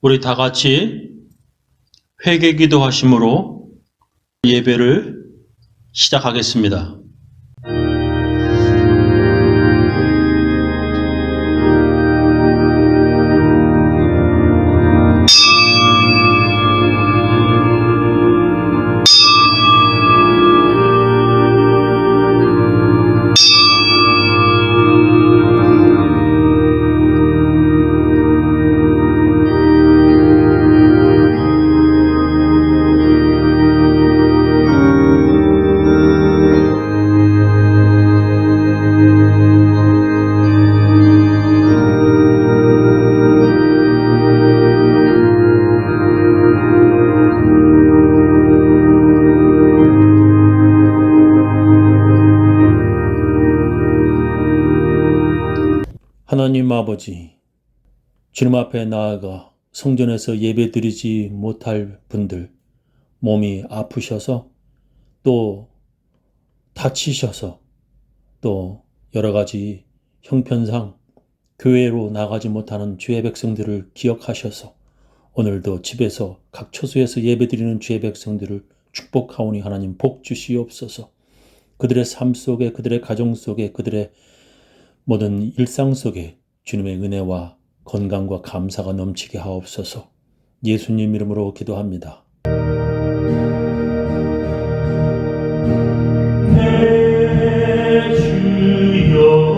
우리 다 같이 회개 기도하심으로 예배를 시작하겠습니다. 하나님 아버지, 주님 앞에 나아가 성전에서 예배 드리지 못할 분들, 몸이 아프셔서 또 다치셔서 또 여러 가지 형편상 교회로 나가지 못하는 주의 백성들을 기억하셔서 오늘도 집에서 각 처소에서 예배 드리는 주의 백성들을 축복하오니 하나님 복 주시옵소서. 그들의 삶 속에 그들의 가정 속에 그들의 모든 일상 속에 주님의 은혜와 건강과 감사가 넘치게 하옵소서. 예수님 이름으로 기도합니다. 내 주여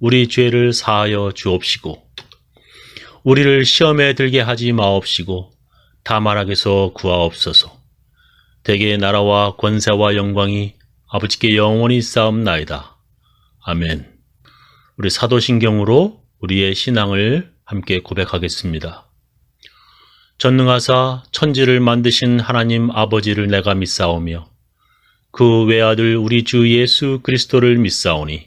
우리 죄를 사하여 주옵시고, 우리를 시험에 들게 하지 마옵시고, 다만하게서 구하옵소서. 대개 나라와 권세와 영광이 아버지께 영원히 쌓옵나이다. 아멘. 우리 사도신경으로 우리의 신앙을 함께 고백하겠습니다. 전능하사 천지를 만드신 하나님 아버지를 내가 믿사오며 그 외아들 우리 주 예수 그리스도를 믿사오니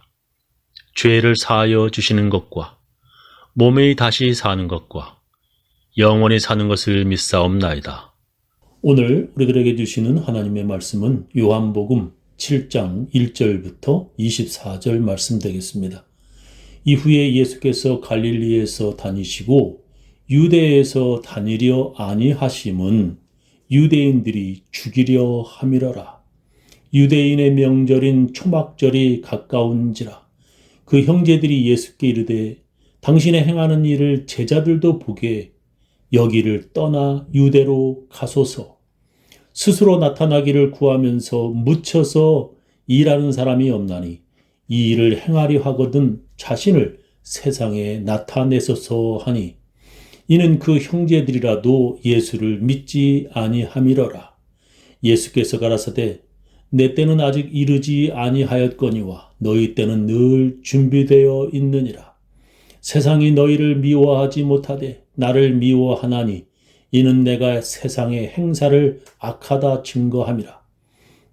죄를 사하여 주시는 것과 몸이 다시 사는 것과 영원히 사는 것을 믿사옵나이다. 오늘 우리들에게 주시는 하나님의 말씀은 요한복음 7장 1절부터 24절 말씀 되겠습니다. 이후에 예수께서 갈릴리에서 다니시고 유대에서 다니려 아니하심은 유대인들이 죽이려 함이러라. 유대인의 명절인 초막절이 가까운지라. 그 형제들이 예수께 이르되 당신의 행하는 일을 제자들도 보게 여기를 떠나 유대로 가소서. 스스로 나타나기를 구하면서 묻혀서 일하는 사람이 없나니 이 일을 행하려 하거든 자신을 세상에 나타내소서 하니 이는 그 형제들이라도 예수를 믿지 아니함이러라. 예수께서 가라사대 내 때는 아직 이르지 아니하였거니와 너희 때는 늘 준비되어 있느니라. 세상이 너희를 미워하지 못하되 나를 미워하나니 이는 내가 세상의 행사를 악하다 증거함이라.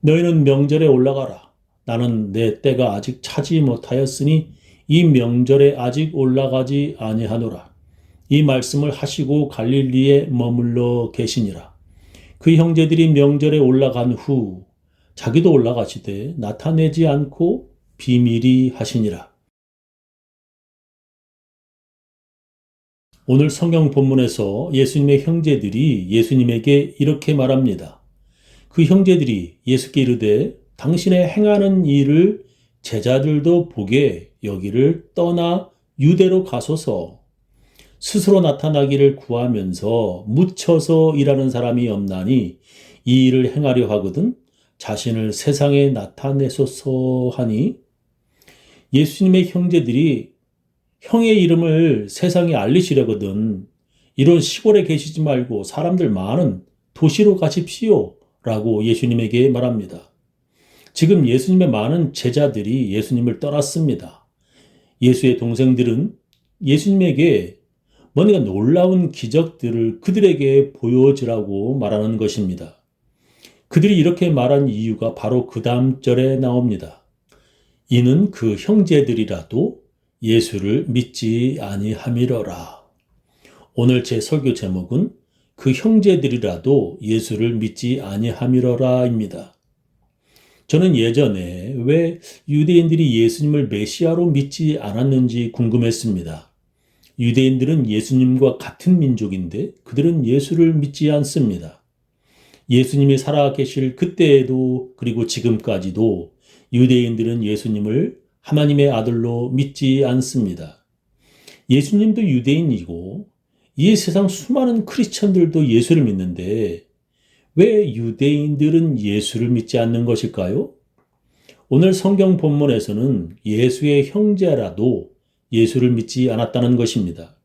너희는 명절에 올라가라. 나는 내 때가 아직 차지 못하였으니 이 명절에 아직 올라가지 아니하노라. 이 말씀을 하시고 갈릴리에 머물러 계시니라. 그 형제들이 명절에 올라간 후 자기도 올라가시되 나타내지 않고 비밀이 하시니라. 오늘 성경 본문에서 예수님의 형제들이 예수님에게 이렇게 말합니다. 그 형제들이 예수께 이르되 당신의 행하는 일을 제자들도 보게 여기를 떠나 유대로 가소서 스스로 나타나기를 구하면서 묻혀서 일하는 사람이 없나니 이 일을 행하려 하거든 자신을 세상에 나타내소서 하니 예수님의 형제들이 형의 이름을 세상에 알리시려거든 이런 시골에 계시지 말고 사람들 많은 도시로 가십시오 라고 예수님에게 말합니다. 지금 예수님의 많은 제자들이 예수님을 떠났습니다. 예수의 동생들은 예수님에게 뭔가 놀라운 기적들을 그들에게 보여주라고 말하는 것입니다. 그들이 이렇게 말한 이유가 바로 그 다음 절에 나옵니다. 이는 그 형제들이라도 예수를 믿지 아니함이러라. 오늘 제 설교 제목은 그 형제들이라도 예수를 믿지 아니함이러라입니다. 저는 예전에 왜 유대인들이 예수님을 메시아로 믿지 않았는지 궁금했습니다. 유대인들은 예수님과 같은 민족인데 그들은 예수를 믿지 않습니다. 예수님이 살아 계실 그때에도 그리고 지금까지도 유대인들은 예수님을 하나님의 아들로 믿지 않습니다. 예수님도 유대인이고 이 세상 수많은 크리스천들도 예수를 믿는데 왜 유대인들은 예수를 믿지 않는 것일까요? 오늘 성경 본문에서는 예수의 형제라도 예수를 믿지 않았다는 것입니다.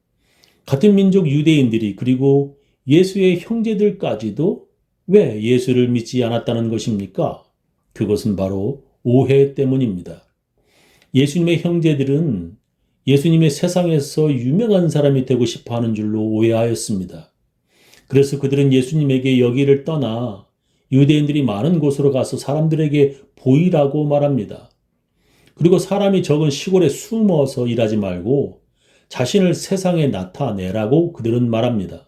같은 민족 유대인들이 그리고 예수의 형제들까지도 왜 예수를 믿지 않았다는 것입니까? 그것은 바로 오해 때문입니다. 예수님의 형제들은 예수님의 세상에서 유명한 사람이 되고 싶어 하는 줄로 오해하였습니다. 그래서 그들은 예수님에게 여기를 떠나 유대인들이 많은 곳으로 가서 사람들에게 보이라고 말합니다. 그리고 사람이 적은 시골에 숨어서 일하지 말고 자신을 세상에 나타내라고 그들은 말합니다.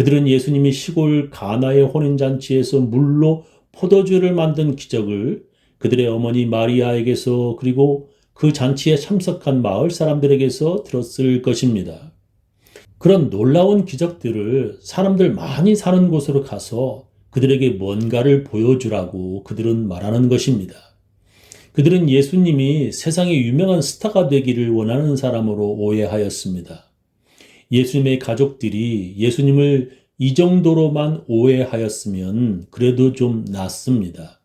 그들은 예수님이 시골 가나의 혼인잔치에서 물로 포도주를 만든 기적을 그들의 어머니 마리아에게서 그리고 그 잔치에 참석한 마을 사람들에게서 들었을 것입니다. 그런 놀라운 기적들을 사람들 많이 사는 곳으로 가서 그들에게 뭔가를 보여주라고 그들은 말하는 것입니다. 그들은 예수님이 세상에 유명한 스타가 되기를 원하는 사람으로 오해하였습니다. 예수님의 가족들이 예수님을 이 정도로만 오해하였으면 그래도 좀 낫습니다.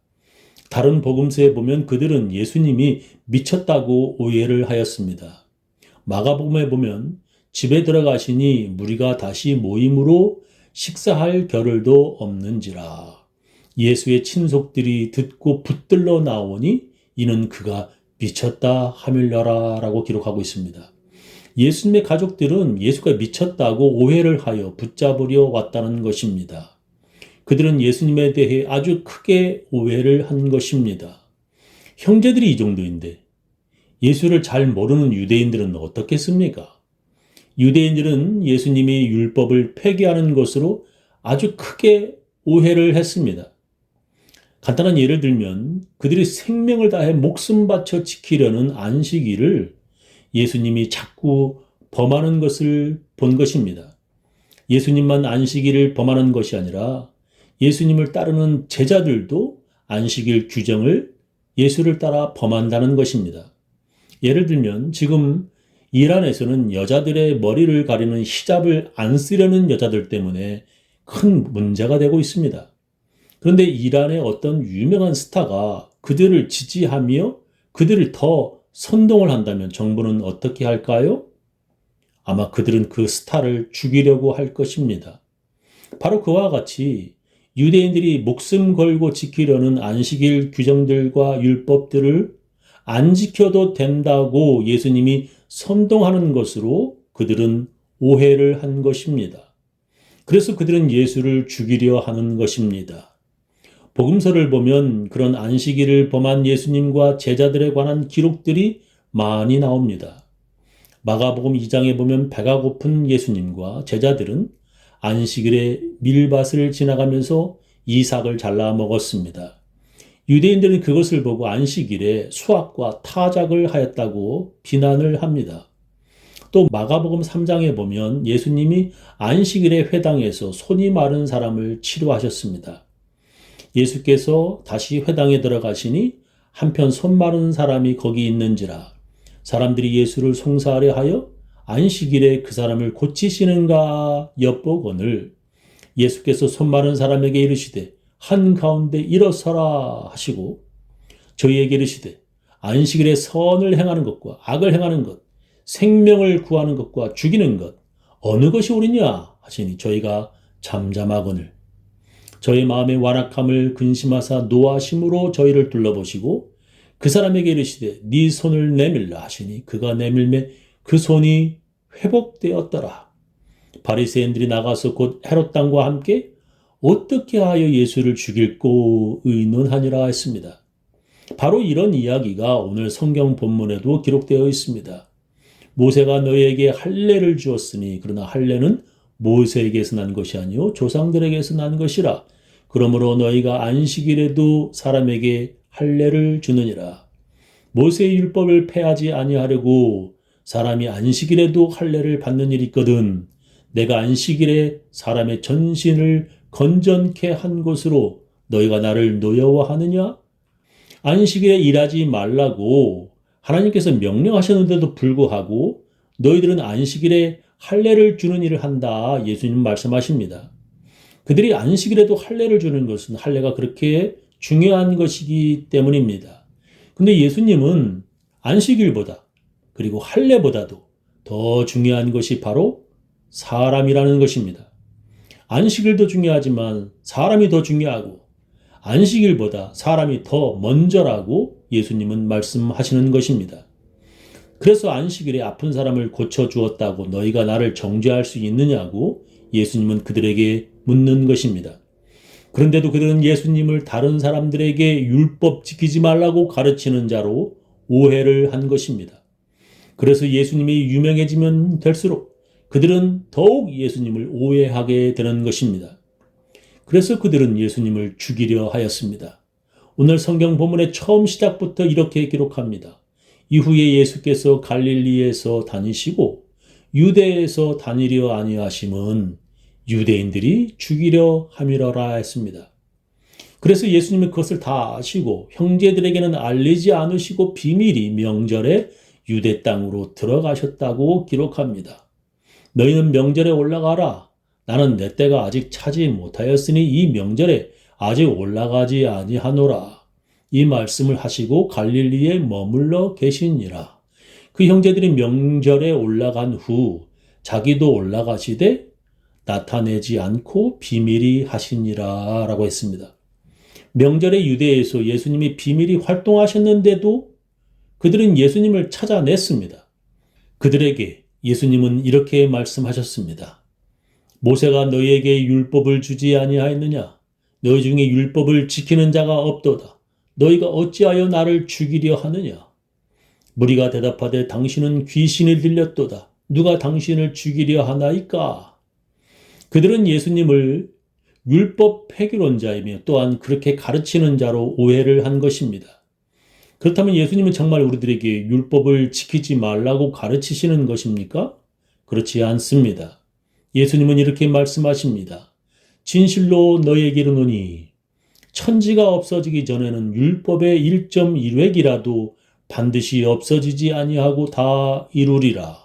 다른 복음서에 보면 그들은 예수님이 미쳤다고 오해를 하였습니다. 마가복음에 보면 집에 들어가시니 무리가 다시 모임으로 식사할 겨를도 없는지라. 예수의 친속들이 듣고 붙들러 나오니 이는 그가 미쳤다 하밀라라 라고 기록하고 있습니다. 예수님의 가족들은 예수가 미쳤다고 오해를 하여 붙잡으려 왔다는 것입니다. 그들은 예수님에 대해 아주 크게 오해를 한 것입니다. 형제들이 이 정도인데 예수를 잘 모르는 유대인들은 어떻겠습니까? 유대인들은 예수님이 율법을 폐기하는 것으로 아주 크게 오해를 했습니다. 간단한 예를 들면 그들이 생명을 다해 목숨 바쳐 지키려는 안식일을 예수님이 자꾸 범하는 것을 본 것입니다. 예수님만 안식일을 범하는 것이 아니라 예수님을 따르는 제자들도 안식일 규정을 예수를 따라 범한다는 것입니다. 예를 들면 지금 이란에서는 여자들의 머리를 가리는 히잡을 안 쓰려는 여자들 때문에 큰 문제가 되고 있습니다. 그런데 이란의 어떤 유명한 스타가 그들을 지지하며 그들을 더 선동을 한다면 정부는 어떻게 할까요? 아마 그들은 그 스타를 죽이려고 할 것입니다. 바로 그와 같이 유대인들이 목숨 걸고 지키려는 안식일 규정들과 율법들을 안 지켜도 된다고 예수님이 선동하는 것으로 그들은 오해를 한 것입니다. 그래서 그들은 예수를 죽이려 하는 것입니다. 복음서를 보면 그런 안식일을 범한 예수님과 제자들에 관한 기록들이 많이 나옵니다. 마가복음 2장에 보면 배가 고픈 예수님과 제자들은 안식일에 밀밭을 지나가면서 이삭을 잘라 먹었습니다. 유대인들은 그것을 보고 안식일에 수학과 타작을 하였다고 비난을 합니다. 또 마가복음 3장에 보면 예수님이 안식일의 회당에서 손이 마른 사람을 치료하셨습니다. 예수께서 다시 회당에 들어가시니 한편 손 마른 사람이 거기 있는지라. 사람들이 예수를 송사하려 하여 안식일에 그 사람을 고치시는가 엿보거늘. 예수께서 손 마른 사람에게 이르시되 한가운데 일어서라 하시고 저희에게 이르시되 안식일에 선을 행하는 것과 악을 행하는 것 생명을 구하는 것과 죽이는 것 어느 것이 옳으냐 하시니 저희가 잠잠하거늘 저희 마음의 완악함을 근심하사 노하심으로 저희를 둘러보시고 그 사람에게 이르시되 네 손을 내밀라 하시니 그가 내밀매 그 손이 회복되었더라. 바리새인들이 나가서 곧 헤롯 당과 함께 어떻게 하여 예수를 죽일고 의논하니라 했습니다. 바로 이런 이야기가 오늘 성경 본문에도 기록되어 있습니다. 모세가 너희에게 할례를 주었으니 그러나 할례는 모세에게서 난 것이 아니요 조상들에게서 난 것이라. 그러므로 너희가 안식일에도 사람에게 할례를 주느니라. 모세의 율법을 폐하지 아니하려고 사람이 안식일에도 할례를 받는 일이 있거든. 내가 안식일에 사람의 전신을 건전케 한 것으로 너희가 나를 노여워하느냐? 안식일에 일하지 말라고 하나님께서 명령하셨는데도 불구하고 너희들은 안식일에 할례를 주는 일을 한다. 예수님 말씀하십니다. 그들이 안식일에도 할례를 주는 것은 할례가 그렇게 중요한 것이기 때문입니다. 근데 예수님은 안식일보다 그리고 할례보다도 더 중요한 것이 바로 사람이라는 것입니다. 안식일도 중요하지만 사람이 더 중요하고 안식일보다 사람이 더 먼저라고 예수님은 말씀하시는 것입니다. 그래서 안식일에 아픈 사람을 고쳐 주었다고 너희가 나를 정죄할 수 있느냐고 예수님은 그들에게 묻는 것입니다. 그런데도 그들은 예수님을 다른 사람들에게 율법 지키지 말라고 가르치는 자로 오해를 한 것입니다. 그래서 예수님이 유명해지면 될수록 그들은 더욱 예수님을 오해하게 되는 것입니다. 그래서 그들은 예수님을 죽이려 하였습니다. 오늘 성경 본문의 처음 시작부터 이렇게 기록합니다. 이후에 예수께서 갈릴리에서 다니시고 유대에서 다니려 아니하심은 유대인들이 죽이려 함이러라 했습니다. 그래서 예수님은 그것을 다 아시고 형제들에게는 알리지 않으시고 비밀이 명절에 유대 땅으로 들어가셨다고 기록합니다. 너희는 명절에 올라가라. 나는 내 때가 아직 차지 못하였으니 이 명절에 아직 올라가지 아니하노라. 이 말씀을 하시고 갈릴리에 머물러 계시니라. 그 형제들이 명절에 올라간 후 자기도 올라가시되 나타내지 않고 비밀이 하시니라 라고 했습니다. 명절의 유대에서 예수님이 비밀이 활동하셨는데도 그들은 예수님을 찾아냈습니다. 그들에게 예수님은 이렇게 말씀하셨습니다. 모세가 너희에게 율법을 주지 아니하였느냐? 너희 중에 율법을 지키는 자가 없도다. 너희가 어찌하여 나를 죽이려 하느냐? 무리가 대답하되 당신은 귀신이 들렸도다. 누가 당신을 죽이려 하나이까? 그들은 예수님을 율법 폐기론자이며 또한 그렇게 가르치는 자로 오해를 한 것입니다. 그렇다면 예수님은 정말 우리들에게 율법을 지키지 말라고 가르치시는 것입니까? 그렇지 않습니다. 예수님은 이렇게 말씀하십니다. 진실로 너에게 이르노니 천지가 없어지기 전에는 율법의 1.1획이라도 반드시 없어지지 아니하고 다 이루리라.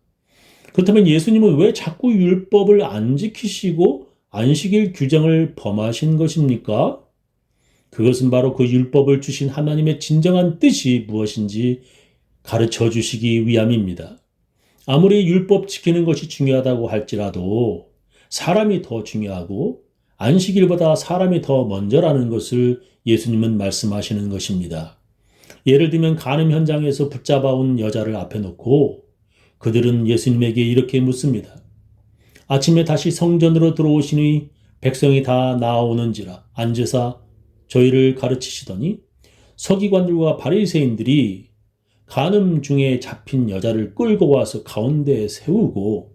그렇다면 예수님은 왜 자꾸 율법을 안 지키시고 안식일 규정을 범하신 것입니까? 그것은 바로 그 율법을 주신 하나님의 진정한 뜻이 무엇인지 가르쳐 주시기 위함입니다. 아무리 율법 지키는 것이 중요하다고 할지라도 사람이 더 중요하고 안식일보다 사람이 더 먼저라는 것을 예수님은 말씀하시는 것입니다. 예를 들면 간음 현장에서 붙잡아온 여자를 앞에 놓고 그들은 예수님에게 이렇게 묻습니다. 아침에 다시 성전으로 들어오시니 백성이 다 나오는지라 앉으사 저희를 가르치시더니 서기관들과 바리새인들이 간음 중에 잡힌 여자를 끌고 와서 가운데에 세우고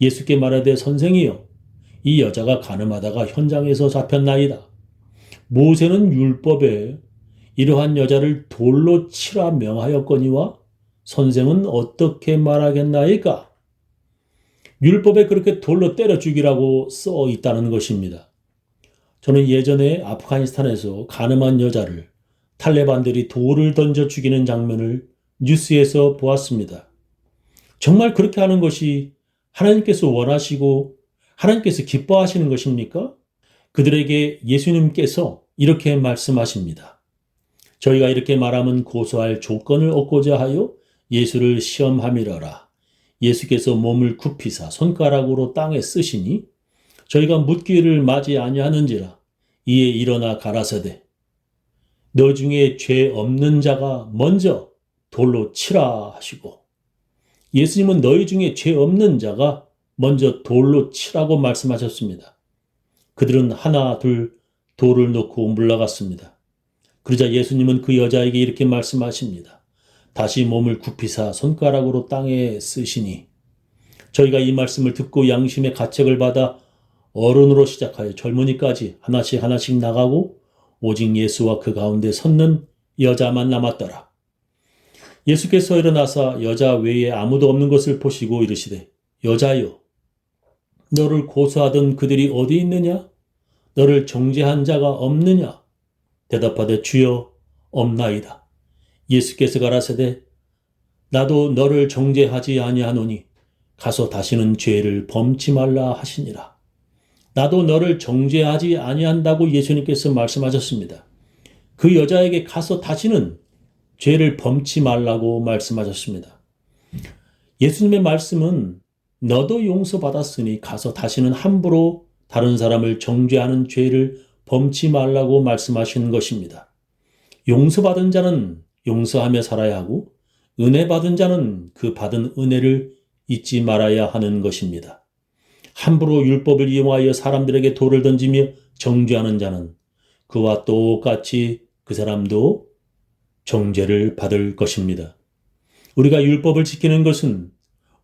예수께 말하되 선생이여 이 여자가 간음하다가 현장에서 잡혔나이다. 모세는 율법에 이러한 여자를 돌로 치라 명하였거니와 선생은 어떻게 말하겠나이까? 율법에 그렇게 돌로 때려 죽이라고 써 있다는 것입니다. 저는 예전에 아프가니스탄에서 가늠한 여자를 탈레반들이 돌을 던져 죽이는 장면을 뉴스에서 보았습니다. 정말 그렇게 하는 것이 하나님께서 원하시고 하나님께서 기뻐하시는 것입니까? 그들에게 예수님께서 이렇게 말씀하십니다. 저희가 이렇게 말하면 고소할 조건을 얻고자 하여 예수를 시험함이러라. 예수께서 몸을 굽히사 손가락으로 땅에 쓰시니 저희가 묻기를 맞이 아니하는지라 이에 일어나 가라사대 너 중에 죄 없는 자가 먼저 돌로 치라 하시고 예수님은 너희 중에 죄 없는 자가 먼저 돌로 치라고 말씀하셨습니다. 그들은 하나 둘 돌을 놓고 물러갔습니다. 그러자 예수님은 그 여자에게 이렇게 말씀하십니다. 다시 몸을 굽히사 손가락으로 땅에 쓰시니 저희가 이 말씀을 듣고 양심의 가책을 받아 어른으로 시작하여 젊은이까지 하나씩 하나씩 나가고 오직 예수와 그 가운데 섰는 여자만 남았더라. 예수께서 일어나사 여자 외에 아무도 없는 것을 보시고 이르시되 여자여 너를 고소하던 그들이 어디 있느냐? 너를 정죄한 자가 없느냐? 대답하되 주여 없나이다. 예수께서 가라사대 나도 너를 정죄하지 아니하노니 가서 다시는 죄를 범치 말라 하시니라. 나도 너를 정죄하지 아니한다고 예수님께서 말씀하셨습니다. 그 여자에게 가서 다시는 죄를 범치 말라고 말씀하셨습니다. 예수님의 말씀은 너도 용서받았으니 가서 다시는 함부로 다른 사람을 정죄하는 죄를 범치 말라고 말씀하시는 것입니다. 용서받은 자는 용서하며 살아야 하고 은혜 받은 자는 그 받은 은혜를 잊지 말아야 하는 것입니다. 함부로 율법을 이용하여 사람들에게 돌을 던지며 정죄하는 자는 그와 똑같이 그 사람도 정죄를 받을 것입니다. 우리가 율법을 지키는 것은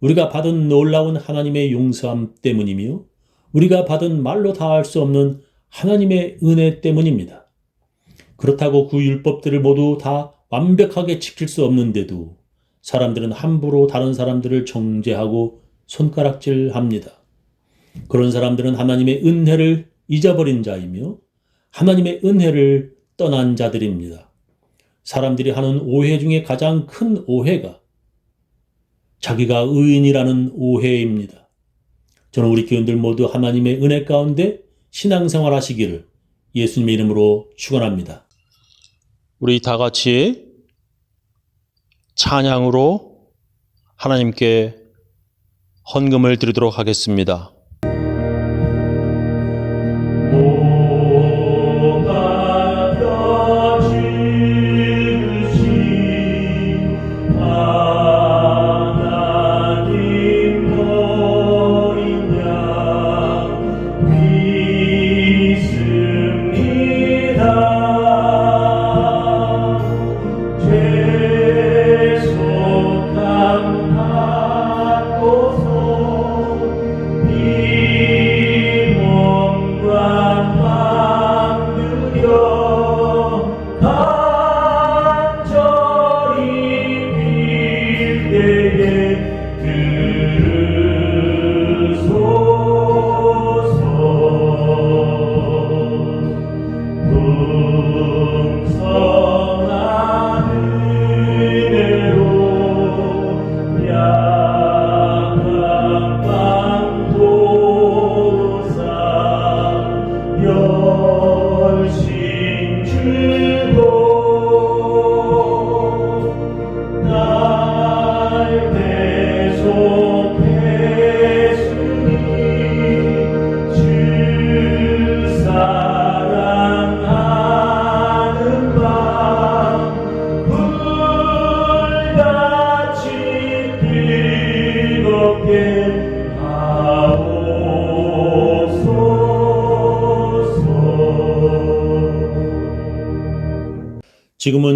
우리가 받은 놀라운 하나님의 용서함 때문이며 우리가 받은 말로 다 할 수 없는 하나님의 은혜 때문입니다. 그렇다고 그 율법들을 모두 다 완벽하게 지킬 수 없는데도 사람들은 함부로 다른 사람들을 정죄하고 손가락질 합니다. 그런 사람들은 하나님의 은혜를 잊어버린 자이며 하나님의 은혜를 떠난 자들입니다. 사람들이 하는 오해 중에 가장 큰 오해가 자기가 의인이라는 오해입니다. 저는 우리 교인들 모두 하나님의 은혜 가운데 신앙생활 하시기를 예수님의 이름으로 축원합니다. 우리 다 같이 찬양으로 하나님께 헌금을 드리도록 하겠습니다.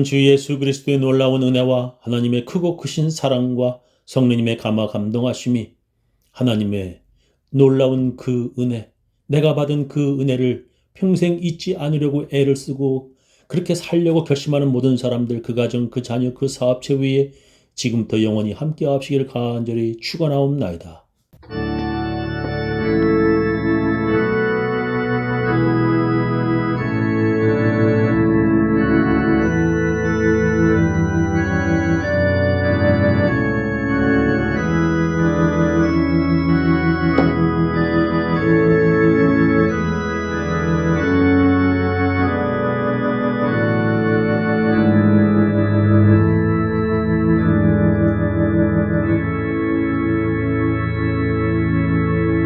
주 예수 그리스도의 놀라운 은혜와 하나님의 크고 크신 사랑과 성령님의 감화 감동하심이 하나님의 놀라운 그 은혜, 내가 받은 그 은혜를 평생 잊지 않으려고 애를 쓰고 그렇게 살려고 결심하는 모든 사람들, 그 가정, 그 자녀, 그 사업체 위에 지금부터 영원히 함께 하시기를 간절히 축원하옵나이다.